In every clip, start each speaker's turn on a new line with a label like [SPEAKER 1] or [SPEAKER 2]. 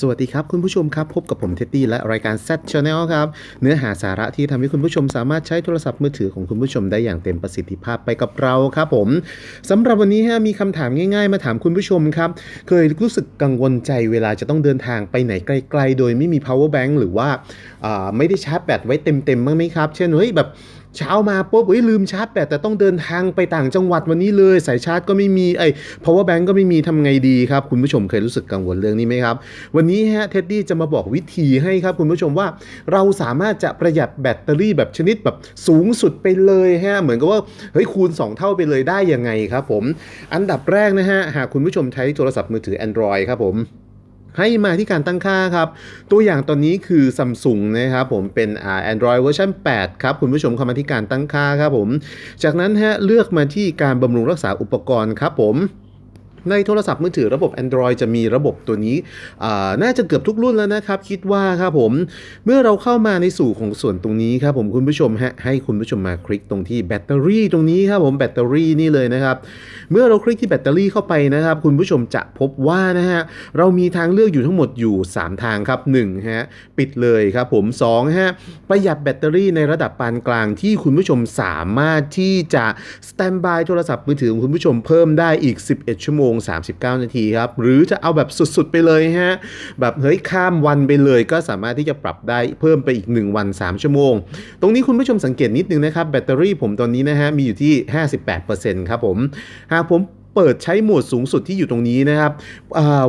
[SPEAKER 1] สวัสดีครับคุณผู้ชมครับพบกับผมเท็ดดี้และรายการ Z Channel ครับเนื้อหาสาระที่ทำให้คุณผู้ชมสามารถใช้โทรศัพท์มือถือของคุณผู้ชมได้อย่างเต็มประสิทธิภาพไปกับเราครับผมสำหรับวันนี้ฮะมีคำถามง่าย ๆ มาถามคุณผู้ชมครับ เคยรู้สึกกังวลใจเวลาจะต้องเดินทางไปไหนไกล ๆ โดยไม่มี power bank หรือว่าอ่าไม่ได้ชาร์จแบตไว้เต็มๆบ้างไหมครับ เช่นเฮ้ยแบบ เช้ามาปุ๊บเฮ้ยลืมชาร์จแบตแต่ต้องเดินทางไปต่างจังหวัดวันนี้เลย สายชาร์จก็ไม่มีไอ้ power bank ก็ไม่มีทำไงดีครับ คุณผู้ชมเคยรู้สึกกังวลเรื่องนี้ไหมครับ วันนี้ฮะเท็ดดี้จะมาบอกวิธีให้ครับคุณผู้ชมว่าเราสามารถจะประหยัดแบตเตอรี่แบบชนิดแบบสูงสุดไปเลยฮะเหมือนกับว่าเฮ้ยคูณ 2 เท่าไปเลยได้ยังไงครับผม อันดับแรกนะฮะหากคุณผู้ชมใช้โทรศัพท์มือถือ Android ครับผม ให้มาที่การตั้งค่าครับ ตัวอย่างตอนนี้คือ Samsung นะครับผมเป็นอ่า Android เวอร์ชัน8ครับ คุณผู้ชมเข้ามาที่การตั้งค่าครับผม จากนั้นฮะเลือกมาที่การบำรุงรักษาอุปกรณ์ครับผม ในโทรศัพท์มือถือระบบ Android จะมีระบบตัวนี้ น่าจะเกือบทุกรุ่นแล้วนะครับ คิดว่าครับผม เมื่อเราเข้ามาในสู่ของส่วนตรงนี้ครับผมคุณผู้ชมฮะให้คุณผู้ชมมาคลิกตรงที่แบตเตอรี่ตรงนี้ครับผมแบตเตอรี่นี่เลยนะครับ เมื่อเราคลิกที่แบตเตอรี่เข้าไปนะครับ คุณผู้ชมจะพบว่านะฮะเรามีทางเลือกอยู่ทั้งหมดอยู่ 3 ทางครับ1ฮะปิดเลยครับผม2ฮะประหยัดแบตเตอรี่ในระดับปานกลางที่คุณผู้ชมสามารถที่จะสแตนบายโทรศัพท์มือถือของคุณผู้ชมเพิ่มได้อีก 11 ชั่วโมง39 นาทีครับ หรือจะเอาแบบสุดๆไปเลยฮะ แบบเฮ้ยข้ามวันไปเลย ก็สามารถที่จะปรับได้เพิ่มไปอีก 1 วัน 3 ชั่วโมง ตรงนี้คุณผู้ชมสังเกตนิดนึงนะครับ แบตเตอรี่ผมตอนนี้นะฮะ มีอยู่ที่ 58%ครับผม หากผมเปิดใช้โหมดสูงสุดที่อยู่ตรงนี้นะครับ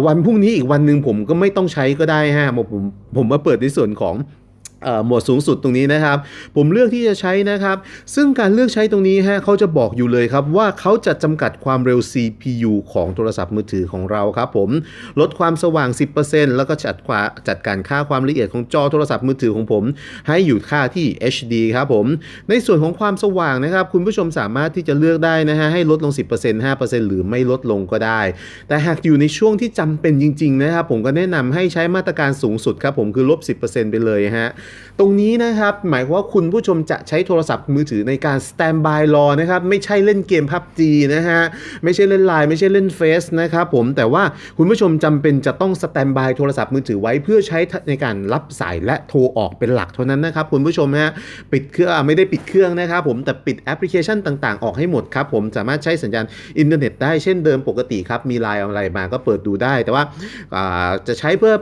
[SPEAKER 1] วันพรุ่งนี้อีกวันหนึ่งผมก็ไม่ต้องใช้ก็ได้ฮะผมผมผมมาเปิดในส่วนของ หมวดสูงสุดตรงนี้นะครับ ผมเลือกที่จะใช้นะครับ ซึ่งการเลือกใช้ตรงนี้ฮะเขาจะบอกอยู่เลยครับว่าเขาจะจำกัดความเร็ว CPU ของโทรศัพท์มือถือของเราครับผมลดความสว่าง 10%แล้วก็จัดควาจัดการค่าความละเอียดของจอโทรศัพท์มือถือของผม ให้อยู่ค่าที่ HD ครับผม ในส่วนของความสว่างนะครับ คุณผู้ชมสามารถที่จะเลือกได้นะฮะให้ลดลง 10% 5%หรือไม่ลดลงก็ได้ แต่หากอยู่ในช่วงที่จำเป็นจริงๆนะครับผมก็แนะนำให้ใช้มาตรการสูงสุดครับผมคือลบ 10%ไปเลยฮะตรงนี้นะครับ หมายความว่าคุณผู้ชมจะใช้โทรศัพท์มือถือในการสแตนบายรอนะครับ ไม่ใช่เล่นเกม PUBG นะฮะ ไม่ใช่เล่นไลน์ไม่ใช่เล่นเฟซนะครับผม แต่ว่าคุณผู้ชมจำเป็นจะต้องสแตนบายโทรศัพท์มือถือไว้เพื่อใช้ในการรับสายและโทรออกเป็นหลักเท่านั้นนะครับคุณผู้ชมฮะ ปิดเครื่องไม่ได้ปิดเครื่องนะครับผม แต่ปิดแอปพลิเคชันต่างๆ ออกให้หมดครับผม สามารถใช้สัญญาณอินเทอร์เน็ตได้เช่นเดิมปกติครับ มีไลน์อะไรมาก็เปิดดูได้ แต่ว่าจะใช้เพื่อ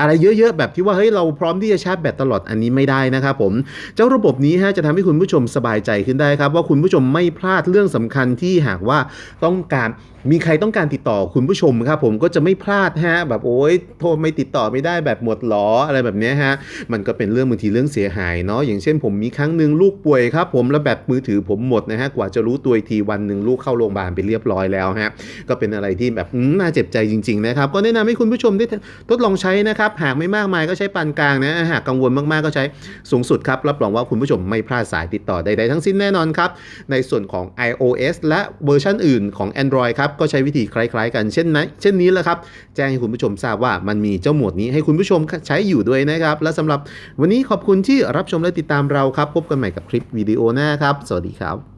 [SPEAKER 1] อะไรเยอะๆ แบบที่ว่าเฮ้ยเราพร้อมที่จะชาร์จแบตตลอดอันนี้ไม่ได้นะครับผม เจ้าระบบนี้ฮะจะทำให้คุณผู้ชมสบายใจขึ้นได้ครับ ว่าคุณผู้ชมไม่พลาดเรื่องสำคัญที่หากว่าต้องการมีใครต้องการติดต่อคุณผู้ชมครับผมก็จะไม่พลาดฮะแบบโอ้ยโทรไม่ติดต่อไม่ได้แบบหมดหรออะไรแบบนี้ฮะมันก็เป็นเรื่องบางทีเรื่องเสียหายเนาะอย่างเช่นผมมีครั้งหนึ่งลูกป่วยครับผมแล้วแบตมือถือผมหมดนะฮะกว่าจะรู้ตัวทีวันหนึ่งลูกเข้าโรงพยาบาลไปเรียบร้อยแล้วฮะก็เป็นอะไรที่แบบน่าเจ็บใจจริง ๆ นะครับก็แนะนำให้คุณผู้ชมได้ทดลองใช้นะครับ หากไม่มากมายก็ใช้ปานกลางนะ หากกังวลมาก ๆ ก็ใช้สูงสุดครับ รับรองว่าคุณผู้ชมไม่พลาดสายติดต่อใด ๆ ทั้งสิ้นแน่นอนครับ ในส่วนของ iOS และเวอร์ชันอื่นของ Android ครับ ก็ใช้วิธีคล้าย ๆ กันเช่นนั้นเช่นนี้แหละครับ แจ้งให้คุณผู้ชมทราบว่ามันมีเจ้าหมวดนี้ให้คุณผู้ชมใช้อยู่ด้วยนะครับ และสำหรับวันนี้ขอบคุณที่รับชมและติดตามเราครับ พบกันใหม่กับคลิปวิดีโอหน้าครับ สวัสดีครับ